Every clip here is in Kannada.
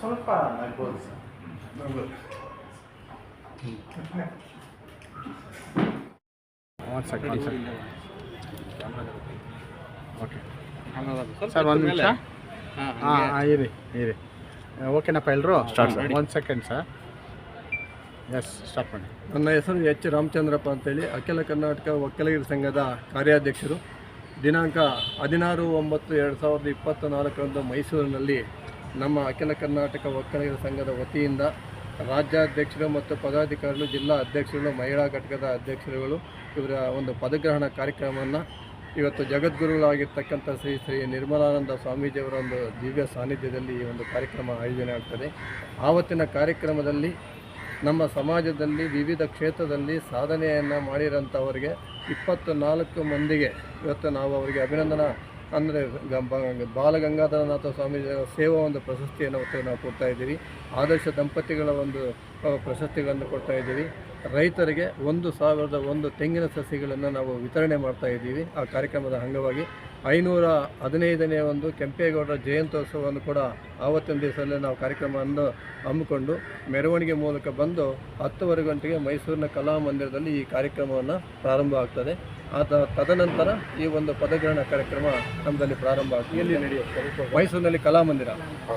ಸ್ವಲ್ಪ ನಗ್ಬೋದು ಸರ್ ಒಂದು ಸೆಕೆಂಡ್ ಸೆಕೆಂಡ್ ಓಕೆ ಸರ್ ಒಂದು ನಿಮಿಷ. ಹಾಂ ಹಾಂ ಇರಿ ಇರಿ. ಓಕೆನಪ್ಪ ಎಲ್ಲರೂ ಒಂದು ಸೆಕೆಂಡ್ ಸರ್. ಎಸ್ ಸ್ಟಾರ್ಟ್ ಮಾಡಿ. ನನ್ನ ಹೆಸರು ಎಚ್ ರಾಮಚಂದ್ರಪ್ಪ ಅಂತೇಳಿ. ಅಖಿಲ ಕರ್ನಾಟಕ ಒಕ್ಕಲಿಗರ ಸಂಘದ ಕಾರ್ಯಾಧ್ಯಕ್ಷರು. ದಿನಾಂಕ ಹದಿನಾರು ಒಂಬತ್ತು ಎರಡು ಸಾವಿರದ ಇಪ್ಪತ್ತ ನಾಲ್ಕರಂದು ಮೈಸೂರಿನಲ್ಲಿ ನಮ್ಮ ಅಖಿಲ ಕರ್ನಾಟಕ ಒಕ್ಕಲಿಗರ ಸಂಘದ ವತಿಯಿಂದ ರಾಜ್ಯಾಧ್ಯಕ್ಷರು ಮತ್ತು ಪದಾಧಿಕಾರಿಗಳು, ಜಿಲ್ಲಾ ಅಧ್ಯಕ್ಷರುಗಳು, ಮಹಿಳಾ ಘಟಕದ ಅಧ್ಯಕ್ಷರುಗಳು ಇವರ ಒಂದು ಪದಗ್ರಹಣ ಕಾರ್ಯಕ್ರಮವನ್ನು ಇವತ್ತು ಜಗದ್ಗುರುಗಳಾಗಿರ್ತಕ್ಕಂಥ ಶ್ರೀ ಶ್ರೀ ನಿರ್ಮಲಾನಂದ ಸ್ವಾಮೀಜಿಯವರ ಒಂದು ದಿವ್ಯ ಸಾನ್ನಿಧ್ಯದಲ್ಲಿ ಈ ಒಂದು ಕಾರ್ಯಕ್ರಮ ಆಯೋಜನೆ ಆಗ್ತದೆ. ಆವತ್ತಿನ ಕಾರ್ಯಕ್ರಮದಲ್ಲಿ ನಮ್ಮ ಸಮಾಜದಲ್ಲಿ ವಿವಿಧ ಕ್ಷೇತ್ರದಲ್ಲಿ ಸಾಧನೆಯನ್ನು ಮಾಡಿರೋಂಥವರಿಗೆ ಇಪ್ಪತ್ತು ನಾಲ್ಕು ಮಂದಿಗೆ ಇವತ್ತು ನಾವು ಅವರಿಗೆ ಅಭಿನಂದನಾ ಅಂದರೆ ಬಾಲಗಂಗಾಧರನಾಥ ಸ್ವಾಮೀಜಿ ಸೇವಾ ಒಂದು ಪ್ರಶಸ್ತಿಯನ್ನು ನಾವು ಕೊಡ್ತಾ ಇದ್ದೀವಿ. ಆದರ್ಶ ದಂಪತಿಗಳ ಒಂದು ಪ್ರಶಸ್ತಿಗಳನ್ನು ಕೊಡ್ತಾ ಇದ್ದೀವಿ. ರೈತರಿಗೆ ಒಂದು ಸಾವಿರದ ಒಂದು ತೆಂಗಿನ ಸಸಿಗಳನ್ನು ನಾವು ವಿತರಣೆ ಮಾಡ್ತಾ ಇದ್ದೀವಿ. ಆ ಕಾರ್ಯಕ್ರಮದ ಅಂಗವಾಗಿ ಐನೂರ ಹದಿನೈದನೇ ಒಂದು ಕೆಂಪೇಗೌಡರ ಜಯಂತ್ಯೋತ್ಸವವನ್ನು ಕೂಡ ಆವತ್ತಿನ ದಿವಸದಲ್ಲಿ ನಾವು ಕಾರ್ಯಕ್ರಮವನ್ನು ಹಮ್ಮಿಕೊಂಡು ಮೆರವಣಿಗೆ ಮೂಲಕ ಬಂದು ಹತ್ತುವರೆ ಗಂಟೆಗೆ ಮೈಸೂರಿನ ಕಲಾಮಂದಿರದಲ್ಲಿ ಈ ಕಾರ್ಯಕ್ರಮವನ್ನು ಪ್ರಾರಂಭ ಆಗ್ತದೆ. ಆದ ತದನಂತರ ಈ ಒಂದು ಪದಗ್ರಹಣ ಕಾರ್ಯಕ್ರಮ ನಮ್ಮದಲ್ಲಿ ಪ್ರಾರಂಭ ಆಗ್ತದೆ. ಎಲ್ಲಿ ನಡೆಯುತ್ತೆ? ಮೈಸೂರಿನಲ್ಲಿ ಕಲಾಮಂದಿರ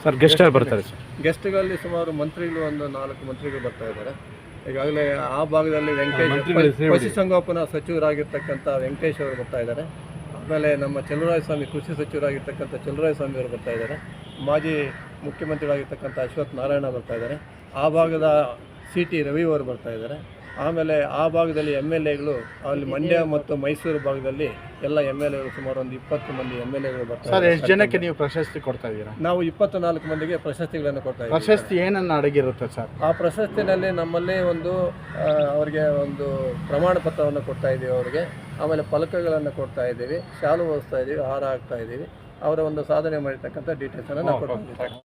ಸರ್ ಗೆಸ್ಟ್ ಬರ್ತಾರೆ ಸರ್ ಗೆಸ್ಟ್ಗಳಲ್ಲಿ ಸುಮಾರು ಮಂತ್ರಿಗಳು ಒಂದು ನಾಲ್ಕು ಮಂತ್ರಿಗಳು ಬರ್ತಾ ಇದ್ದಾರೆ. ಈಗಾಗಲೇ ಆ ಭಾಗದಲ್ಲಿ ವೆಂಕಟೇಶ್ ಪಶುಸಂಗೋಪನಾ ಸಚಿವರಾಗಿರ್ತಕ್ಕಂಥ ವೆಂಕಟೇಶ್ ಅವರು ಬರ್ತಾ ಇದ್ದಾರೆ. ಆಮೇಲೆ ನಮ್ಮ ಚಲುವರಾಯ ಸ್ವಾಮಿ ಕೃಷಿ ಸಚಿವರಾಗಿರ್ತಕ್ಕಂಥ ಚಲುವರಾಯ ಸ್ವಾಮಿ ಅವರು ಬರ್ತಾ ಇದ್ದಾರೆ. ಮಾಜಿ ಮುಖ್ಯಮಂತ್ರಿಗಳಾಗಿರ್ತಕ್ಕಂಥ ಅಶ್ವಥ್ ನಾರಾಯಣ ಬರ್ತಾ ಇದ್ದಾರೆ. ಆ ಭಾಗದ ಸಿ ಟಿ ರವಿ ಅವರು ಬರ್ತಾ ಇದ್ದಾರೆ. ಆಮೇಲೆ ಆ ಭಾಗದಲ್ಲಿ ಎಂ ಎಲ್ ಎಗಳು ಅಲ್ಲಿ ಮಂಡ್ಯ ಮತ್ತು ಮೈಸೂರು ಭಾಗದಲ್ಲಿ ಎಲ್ಲ ಎಂ ಎಲ್ ಎಗಳು ಸುಮಾರು ಒಂದು ಇಪ್ಪತ್ತು ಮಂದಿ ಎಂ ಎಲ್ ಎಗಳು ಬರ್ತಾರೆ. ಸರ್ ಎಷ್ಟು ಜನಕ್ಕೆ ನೀವು ಪ್ರಶಸ್ತಿ ಕೊಡ್ತಾ ಇದ್ದೀರಾ? ನಾವು ಇಪ್ಪತ್ತು ನಾಲ್ಕು ಮಂದಿಗೆ ಪ್ರಶಸ್ತಿಗಳನ್ನು ಕೊಡ್ತಾ ಇದ್ದೀವಿ. ಪ್ರಶಸ್ತಿ ಏನನ್ನು ಅಡಗಿರುತ್ತೆ ಸರ್? ಆ ಪ್ರಶಸ್ತಿನಲ್ಲಿ ನಮ್ಮಲ್ಲಿ ಒಂದು ಅವರಿಗೆ ಒಂದು ಪ್ರಮಾಣ ಪತ್ರವನ್ನು ಕೊಡ್ತಾ ಇದ್ದೀವಿ ಅವರಿಗೆ. ಆಮೇಲೆ ಫಲಕಗಳನ್ನು ಕೊಡ್ತಾ ಇದ್ದೀವಿ. ಶಾಲು ಓದಿಸ್ತಾ ಇದ್ದೀವಿ ಹಾರ ಹಾಕ್ತಾ ಇದ್ದೀವಿ. ಅವರ ಒಂದು ಸಾಧನೆ ಮಾಡಿರ್ತಕ್ಕಂಥ ಡೀಟೇಲ್ಸನ್ನು ನಾವು ಕೊಡ್ತೀವಿ